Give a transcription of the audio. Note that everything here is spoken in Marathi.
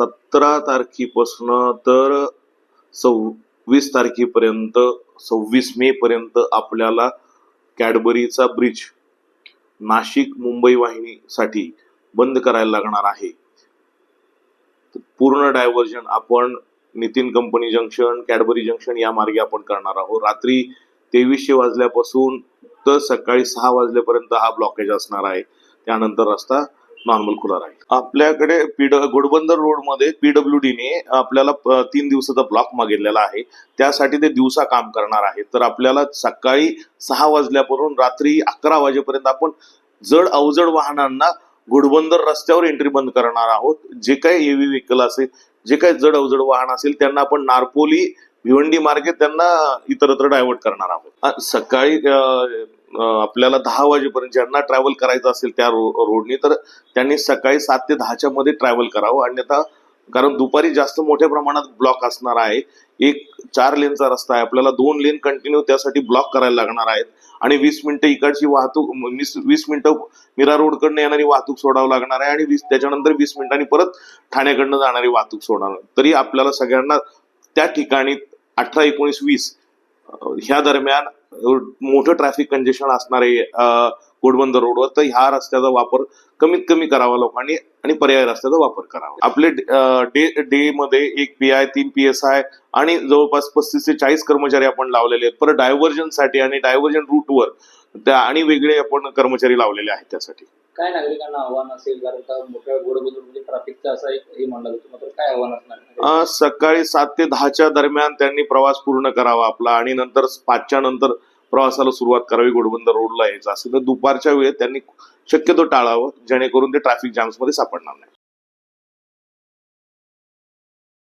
सतरा तारखेपासून तर सव्वीस तारखेपर्यंत सव्वीस मे पर्यंत आपल्याला कॅडबरीचा ब्रिज नाशिक मुंबई वाहिनीसाठी बंद करायला लागणार आहे. पूर्ण डायव्हर्जन आपण Nitin company junction Cadbury junction या मार्गे आपण करणार आहोत. रात्री तेवीसशे वाजल्यापासून तर सकाळी सहा वाजल्यापर्यंत हा ब्लॉकेज असणार आहे. त्यानंतर रस्ता नॉर्मल खुला राहील आपल्याकडे पीड घोडबंदर रोडमध्ये पीडब्ल्यूडीने आपल्याला तीन दिवसाचा ब्लॉक मागितलेला आहे. त्यासाठी ते दिवसा काम करणार आहे. तर आपल्याला सकाळी सहा वाजल्यापासून रात्री अकरा वाजेपर्यंत आपण जड अवजड वाहनांना घोडबंदर रस्त्यावर एंट्री बंद करणार आहोत. जे काही एव्ही व्हेकल असेल जे काही जड अवजड वाहन असेल त्यांना आपण नारपोली भिवंडी मार्गे त्यांना इतरत्र डायव्हर्ट करणार आहोत. सकाळी आपल्याला दहा वाजेपर्यंत ज्यांना ट्रॅव्हल करायचं असेल त्या रो रोडनी तर त्यांनी सकाळी सात ते दहाच्या मध्ये ट्रॅव्हल करावं. अन्यथा कारण दुपारी जास्त मोठ्या प्रमाणात ब्लॉक असणार आहे. एक चार लेनचा रस्ता आहे. आपल्याला दोन लेन कंटिन्यू त्यासाठी ब्लॉक करायला लागणार आहेत. आणि वीस मिनिटं इकडची वाहतूक वीस वीस मिनिटं मीरा रोडकडनं येणारी वाहतूक सोडावं लागणार आहे. आणि वीस त्याच्यानंतर वीस मिनिटांनी परत ठाण्याकडनं जाणारी वाहतूक सोडावं. तरी आपल्याला सगळ्यांना त्या ठिकाणी अठरा एकोणीस वीस ह्या दरम्यान मोठं ट्रॅफिक कंजेशन असणारे घोडबंदर रोडवर तर ह्या रस्त्याचा वापर कमीत कमी करावा लोकांनी आणि पर्याय रस्त्याचा वापर करावा. आपले डे डे मध्ये एक पी आय तीन पी एस आय आणि जवळपास पस्तीस ते चाळीस कर्मचारी आपण लावलेले आहेत. परत डायव्हर्जनसाठी आणि डायव्हर्जन रूटवर त्या आणि वेगळे आपण कर्मचारी लावलेले आहेत त्यासाठी. काय नागरिकांना आव्हान असेल? कारण का मोठ्या गोडबंदर म्हणजे ट्रॅफिकचा असा एक हे म्हणलं जातं. मात्र काय आव्हान असणार सकाळी सात ते दहाच्या दरम्यान त्यांनी प्रवास पूर्ण करावा आपला आणि नंतर पाचच्या नंतर प्रवासाला सुरुवात करावी घोडबंदर रोडला यायचं. असेल तर दुपारच्या वेळेत त्यांनी शक्यतो टाळावं जेणेकरून ते ट्रॅफिक जाम्समध्ये सापडणार नाही.